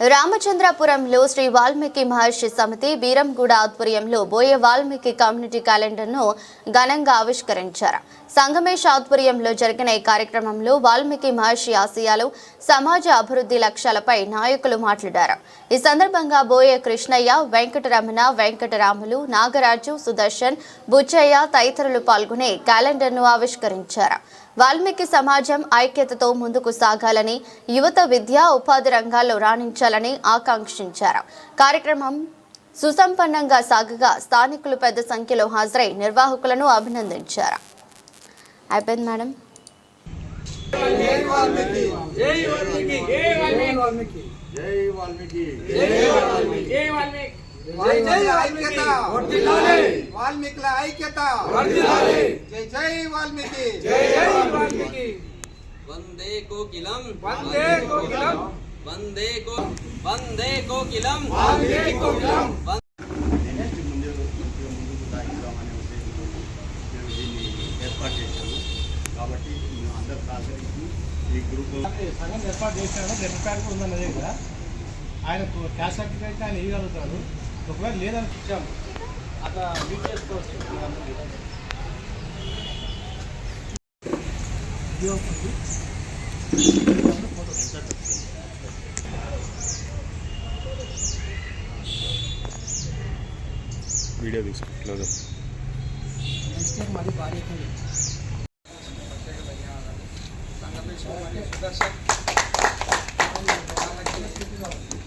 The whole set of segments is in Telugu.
రామచంద్రపురంలో శ్రీ వాల్మీకి మహర్షి సమితి బీరంగూడ ఆధ్వర్యంలో బోయే వాల్మీకి కమ్యూనిటీ క్యాలెండర్ను ఘనంగా ఆవిష్కరించారు. సంగమేష్ ఆధ్వర్యంలో జరిగిన ఈ కార్యక్రమంలో వాల్మీకి మహర్షి ఆశయాలు సమాజ అభివృద్ధి లక్ష్యాలపై నాయకులు మాట్లాడారు. ఈ సందర్భంగా బోయే కృష్ణయ్య వెంకటరమణ వెంకటరాములు నాగరాజు సుదర్శన్ బుచ్చయ్య తదితరులు పాల్గొని క్యాలెండర్ను ఆవిష్కరించారు. వాల్మీకి సమాజం ఐక్యతతో ముందుకు సాగాలని యువత విద్యా ఉపాధి రంగాల్లో రాణించారు రాణించాలని ఆకాంక్షించారు కార్యక్రమం సుసంపన్నంగా సాగగా స్థానికులు పెద్ద సంఖ్యలో హాజరై నిర్వాహకులను అభినందించారు అయిపోయింది మేడం జై వాల్మీకి జై వాల్మీకి జై వాల్మీకి జై వాల్మీకి జై వాల్మీకి జై వాల్మీకి జై జై ఐక్యత వర్ధిల్లాలి. వాల్మీకుల ఐక్యత వర్ధిల్లాలి. జై జై వాల్మీకి జై జై వాల్మీకి వందే కోకిలం వందే కోకిలం వందే కో వందే కోకిలం. వందే కోకిలం. ఏర్పాటు చేశాము కాబట్టి అందరు సహకరించి ఈ గ్రూప్ సంఘం ఏర్పాటు చేశాడు డెబిట్ కార్డు కూడా ఉందన్న దగ్గర ఆయన క్యాష్ సర్టిఫికేట్ ఆయన ఇవ్వగలుగుతాడు ఒకవేళ లేదని ఇచ్చాము అట్లా లీడ్ చేసుకోవచ్చు. మీరందరూ. వీడియో తీసుకుంటున్నారు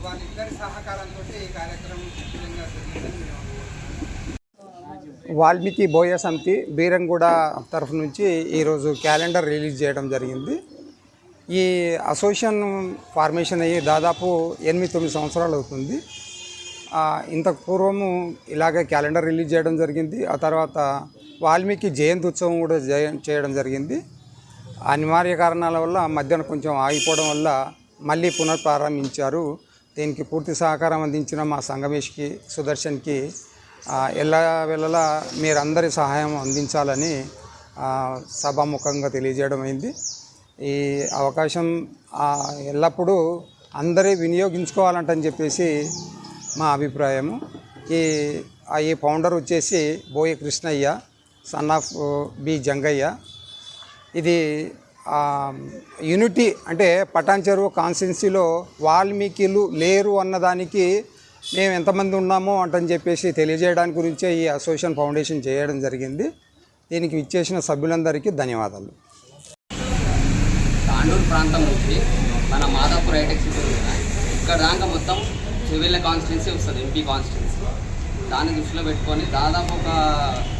వాళ్ళిద్దరి సహకారంతో ఈ కార్యక్రమం వాల్మీకి బోయ సమితి బీరంగూడ తరఫు నుంచి ఈరోజు క్యాలెండర్ రిలీజ్ చేయడం జరిగింది. ఈ అసోసియేషన్ ఫార్మేషన్ అయ్యి దాదాపు ఎనిమిది తొమ్మిది సంవత్సరాలు అవుతుంది. ఇంతకు పూర్వము ఇలాగే క్యాలెండర్ రిలీజ్ చేయడం జరిగింది. ఆ తర్వాత వాల్మీకి జయంతి ఉత్సవం కూడా జయ చేయడం జరిగింది. అనివార్య కారణాల వల్ల మధ్యాహ్నం కొంచెం ఆగిపోవడం వల్ల మళ్ళీ పునఃప్రారంభించారు. దీనికి పూర్తి సహకారం అందించిన మా సంగమేష్కి సుదర్శన్కి ఎలా వెళ్ళలా మీరందరి సహాయం అందించాలని సభాముఖంగా తెలియజేయడం అయింది. ఈ అవకాశం ఎల్లప్పుడూ అందరి వినియోగించుకోవాలంటని చెప్పేసి మా అభిప్రాయము. ఈ ఈ ఫౌండర్ వచ్చేసి Boya Krishnayya son of B Jangayya. ఇది యూనిటీ అంటే పటాన్ చెరువు కాన్స్టిట్యున్సీలో వాల్మీకిలు లేరు అన్నదానికి మేము ఎంతమంది ఉన్నామో అంటని చెప్పేసి తెలియజేయడానికి గురించే ఈ అసోసియేషన్ ఫౌండేషన్ చేయడం జరిగింది. దీనికి ఇచ్చేసిన సభ్యులందరికీ ధన్యవాదాలు. తాండూరు ప్రాంతం నుంచి మన మాదాపూర్ హైటెక్ సిటీ ఇక్కడ దాకా మొత్తం సివిల్ కాన్స్టిట్యున్సీ వస్తుంది ఎంపీ కాన్స్టిట్యున్సీ. దాన్ని దృష్టిలో పెట్టుకొని దాదాపు ఒక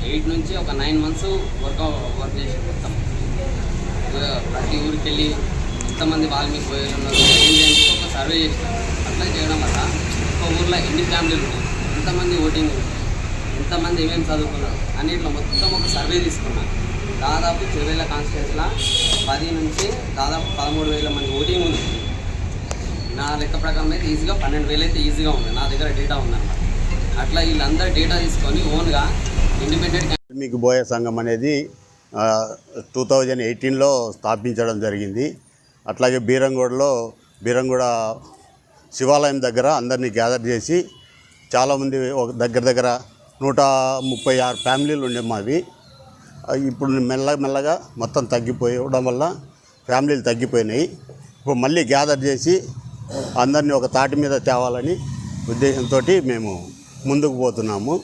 ఎయిట్ నుంచి ఒక నైన్ మంత్స్ వర్క్ వర్క్ చేసి మొత్తం. ప్రతి ఊరికి వెళ్ళి ఎంతమంది వాల్మీకి పోయేలు ఉన్నారు. ఏంటి ఒక సర్వే చేసినాం అట్లా చేయడం వల్ల ఒక ఊర్లో ఎన్ని ఫ్యామిలీలు ఉన్నాయి? ఎంతమంది ఓటింగ్ ఎంతమంది ఏమేమి చదువుకున్నారు? అన్నిట్లో మొత్తం ఒక సర్వే తీసుకున్నాను దాదాపు చెవేల కాన్స్టిట్యూన్స్లో పది నుంచి దాదాపు పదమూడు వేల మంది ఓటింగ్ ఉంది. నా లెక్క ప్రకారం అయితే ఈజీగా పన్నెండు వేలు అయితే ఈజీగా ఉంది. నా దగ్గర డేటా ఉందన్నమాట. అట్లా వీళ్ళందరూ డేటా తీసుకొని ఓన్గా ఇండిపెండెంట్ మీకు బోయ సంఘం అనేది టూ థౌజండ్ ఎయిటీన్లో స్థాపించడం జరిగింది. అట్లాగే బీరంగూడలో బీరంగూడ శివాలయం దగ్గర అందరినీ గ్యాదర్ చేసి చాలామంది ఒక దగ్గర దగ్గర నూట ముప్పై ఆరు ఫ్యామిలీలు ఉండే మావి. ఇప్పుడు మెల్ల మెల్లగా మొత్తం తగ్గిపోవడం వల్ల ఫ్యామిలీలు తగ్గిపోయినాయి. ఇప్పుడు మళ్ళీ గ్యాదర్ చేసి అందరినీ ఒక తాటి మీద తేవాలని ఉద్దేశంతో మేము ముందుకు పోతున్నాము.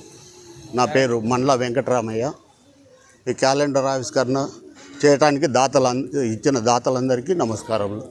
నా పేరు మండల వెంకటరామయ్య. ఈ క్యాలెండర్ ఆవిష్కరణ చేయడానికి దాతలు ఇచ్చిన దాతలందరికీ నమస్కారములు.